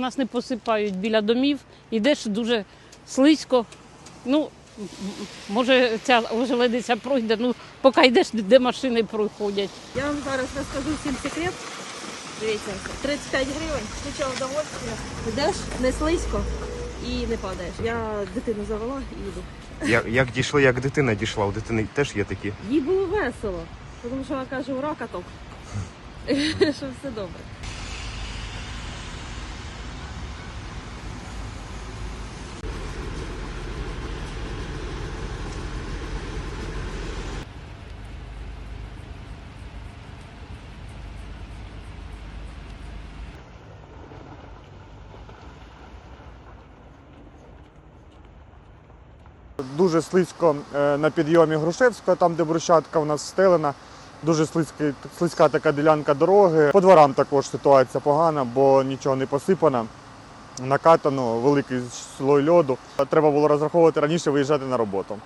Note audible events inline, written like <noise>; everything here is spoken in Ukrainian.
Нас не посипають біля домів, йдеш дуже слизько. Ну, може, ця ожеледиця пройде, ну, поки йдеш, де машини проходять. Я вам зараз розкажу всім секрет. Дивіться, 35 гривень, нічого удовольствия. Йдеш не слизько і не падаєш. Я дитину завела і йду. Як, як дійшли, як дитина дійшла, у дитини теж є такі. Їй було весело, тому що вона каже, ура, каток. <laughs> що все добре. Дуже слизько е, на підйомі Грушевського, там де брусчатка у нас стелена. Дуже слизький, слизька така ділянка дороги. По дворам також ситуація погана, бо нічого не посипано. Накатано, великий слой льоду. Треба було розраховувати раніше виїжджати на роботу.